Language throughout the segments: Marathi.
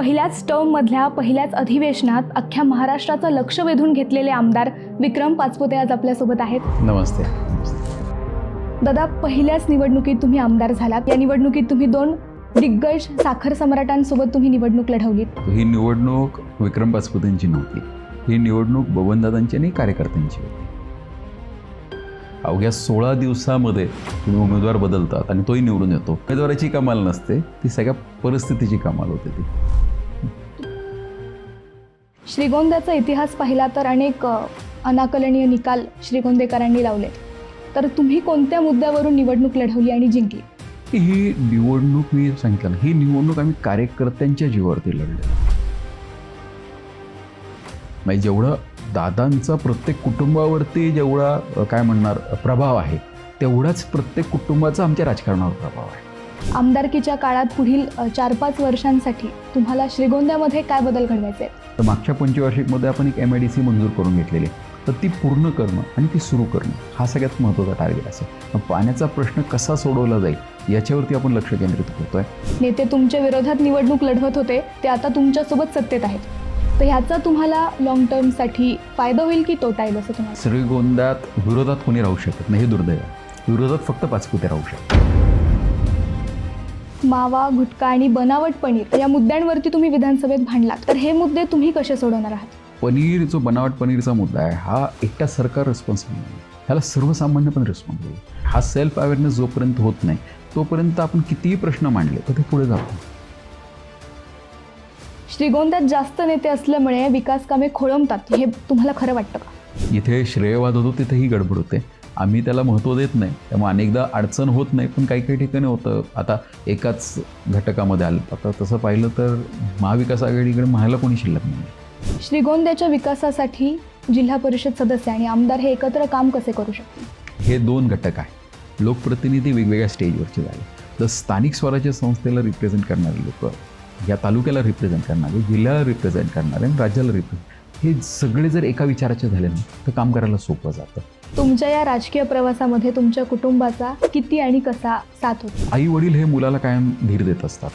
पहिल्याच टर्ममधल्या पहिल्याच अधिवेशनात अख्ख्या महाराष्ट्राचं लक्ष वेधून घेतलेले आमदार विक्रम पाचपुते आज आपल्यासोबत आहेत. नमस्ते. दादा पहिल्याच निवडणुकीत तुम्ही आमदार झालात. या निवडणुकीत तुम्ही दोन दिग्गज साखर सम्राटांसोबत तुम्ही निवडणूक लढवलीत. ही निवडणूक विक्रम पाचपुतेंची नव्हती. ही निवडणूक बबनदादांची आणि कार्यकर्त्यांची होती. अवघ्या सोळा दिवसामध्ये तुम्ही उमेदवार बदलतात आणि तोही निवडून येतो. उमेदवाराची कमाल नसते ती सगळ्या परिस्थितीची कमाल होते ती. श्रीगोंद्याचा इतिहास पाहिला तर अनेक अनाकलनीय निकाल श्रीगोंदेकरांनी लावले. तर तुम्ही कोणत्या मुद्द्यावरून निवडणूक लढवली आणि जिंकली? ही निवडणूक मी सांगितलं ना ही निवडणूक आम्ही कार्यकर्त्यांच्या जीवावरती लढले म्हणजे जेवढं दादांचा प्रत्येक कुटुंबावरती जेवढा काय म्हणणार प्रभाव आहे तेवढाच प्रत्येक कुटुंबाचा आमच्या राजकारणावर प्रभाव आहे आमदारकीच्या काळात पुढील चार पाच वर्षांसाठी तुम्हाला श्रीगोंद्यामध्ये काय बदल घडवायचे? तर मागच्या पंचवार्षिकमध्ये आपण एक एम आय डी सी मंजूर करून घेतलेली. तर ती पूर्ण करणं आणि ती सुरू करणं हा सगळ्यात महत्त्वाचा टार्गेट असेल मग पाण्याचा प्रश्न कसा सोडवला जाईल याच्यावरती आपण लक्ष केंद्रित करतोय नेते तुमच्या विरोधात निवडणूक लढवत होते ते आता तुमच्यासोबत सत्तेत आहेत तर ह्याचा तुम्हाला लॉंग टर्मसाठी फायदा होईल की तोटा येईल असं तुम्हाला श्रीगोंद्यात विरोधात कोणी राहू शकत नाही हे दुर्दैव आहे. विरोधात फक्त पाचपुते राहू शकतात. मावा गुटखा आणि बनावट पनीर या मुद्द्यांवरती तुम्ही विधानसभेत भांडलात. तर हे मुद्दे तुम्ही कसे सोडवणार आहात? पनीर जो बनावट पनीरचा मुद्दा आहे हा एकटा सरकार रिस्पॉन्सिबल नाही. ह्याला सर्वसामान्य पण रिस्पॉन्सिबल हा सेल्फ अवेअरनेस जोपर्यंत होत नाही तोपर्यंत आपण कितीही प्रश्न मांडले तर ते पुढे जातो. श्रीगोंद्यात जास्त नेते असल्यामुळे विकास कामे खोळंबतात. हे तुम्हाला खरं वाटतं का? जिथे श्रेयवाद होतो तिथेही गडबड होते. आम्ही त्याला महत्त्व देत नाही. त्यामुळे अनेकदा अडचण होत नाही पण काही काही ठिकाणी होतं. आता एकाच घटकामध्ये आलं. आता तसं पाहिलं तर महाविकास आघाडीकडे म्हणायला कोणी शिल्लक नाही श्रीगोंद्याच्या विकासासाठी जिल्हा परिषद सदस्य आणि आमदार हे एकत्र काम कसे करू शकतील? हे दोन घटक आहे. लोकप्रतिनिधी वेगवेगळ्या स्टेजवरचे झाले. तर स्थानिक स्वराज्य संस्थेला रिप्रेझेंट करणारे लोक या तालुक्याला रिप्रेझेंट करणारे जिल्ह्याला रिप्रेझेंट करणारे आणि राज्याला रिप्रेझेंट हे सगळे जर एका विचाराचे झाले ना तर काम करायला सोपं जातं. तुमच्या या राजकीय प्रवासामध्ये तुमच्या कुटुंबाचा किती आणि कसा साथ होता? आई वडील हे मुलाला कायम धीर देत असतात.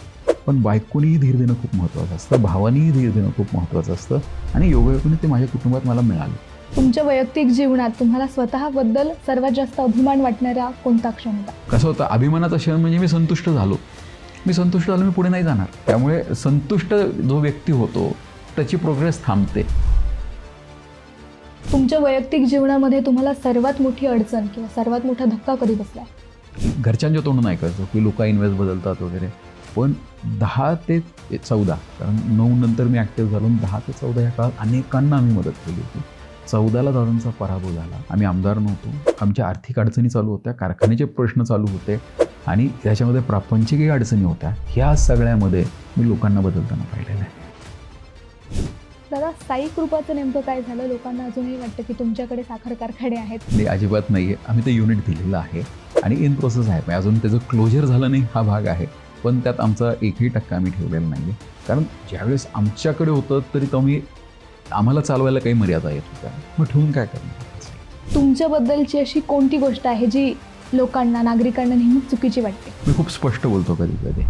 पण बायकोनीही धीर देणं खूप महत्त्वाचं असतं भावानीही धीर देणं खूप महत्त्वाचं असतं आणि योगायोगाने ते माझ्या कुटुंबात मला मिळाले. तुमच्या वैयक्तिक जीवनात तुम्हाला स्वतःबद्दल सर्वात जास्त अभिमान वाटणारा कोणता क्षण होता? कसं होतं अभिमानाचा क्षण म्हणजे मी संतुष्ट झालो. मी संतुष्ट झालो मी पुढे नाही जाणार. त्यामुळे संतुष्ट जो व्यक्ती होतो त्याची प्रोग्रेस थांबते. तुमच्या वैयक्तिक जीवनामध्ये तुम्हाला सर्वात मोठी अडचण किंवा सर्वात मोठा धक्का कधी बसला घरच्यांच्या तोंडून ऐकायचं की लोक इन्व्हेस्ट बदलतात वगैरे. पण दहा ते चौदा कारण नऊ नंतर मी ॲक्टिव्ह झालो दहा ते चौदा या काळात अनेकांना आम्ही मदत केली होती. चौदाला दादांचा पराभव झाला. आम्ही आमदार नव्हतो. आमच्या आर्थिक अडचणी चालू होत्या कारखान्याचे प्रश्न चालू होते. आणि त्याच्यामध्ये प्रापंचिकही अडचणी होत्या. ह्या सगळ्यामध्ये मी लोकांना बदलताना पाहिलेलं आहे. दादा साई कृपाचं नेमकं काय झालं? लोकांना अजूनही वाटतं की तुमच्याकडे साखर कारखाने आहेत. नाही अजिबात नाही आहे आम्ही ते युनिट दिलेलं आहे आणि इन प्रोसेस आहे. म्हणजे अजून त्याचं क्लोजर झालं नाही हा भाग आहे. पण त्यात आमचा एकही टक्का आम्ही ठेवलेला नाही आहे कारण ज्यावेळेस आमच्याकडे होतं तरी तुम्ही आम्हाला चालवायला काही मर्यादा येत होत्या. मग ठेवून काय करणार? तुमच्याबद्दलची अशी कोणती गोष्ट आहे जी लोकांना नागरिकांना नेहमी चुकीची वाटते. मी खूप स्पष्ट बोलतो कधी कधी